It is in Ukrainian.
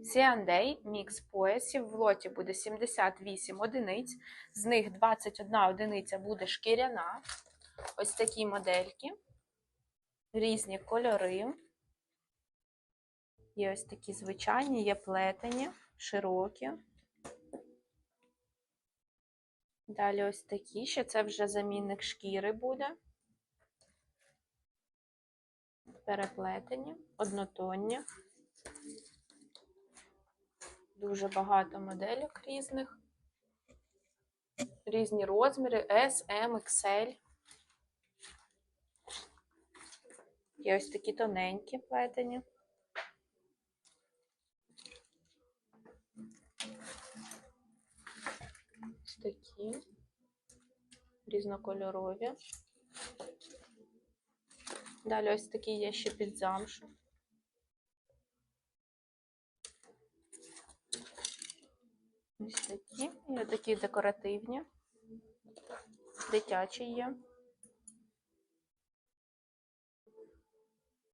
C&A мікс поясів. В лоті буде 78 одиниць, з них 21 одиниця буде шкіряна. Ось такі модельки, різні кольори. Є ось такі звичайні, є плетені, широкі. Далі ось такі, ще це вже замінник шкіри буде. Переплетені, однотонні. Дуже багато моделек різних. Різні розміри S, M, XL. Є ось такі тоненькі плетені. Ось такі різнокольорові. Далі ось такі є ще під замшу. Ось такі. І такі декоративні. Дитячі є.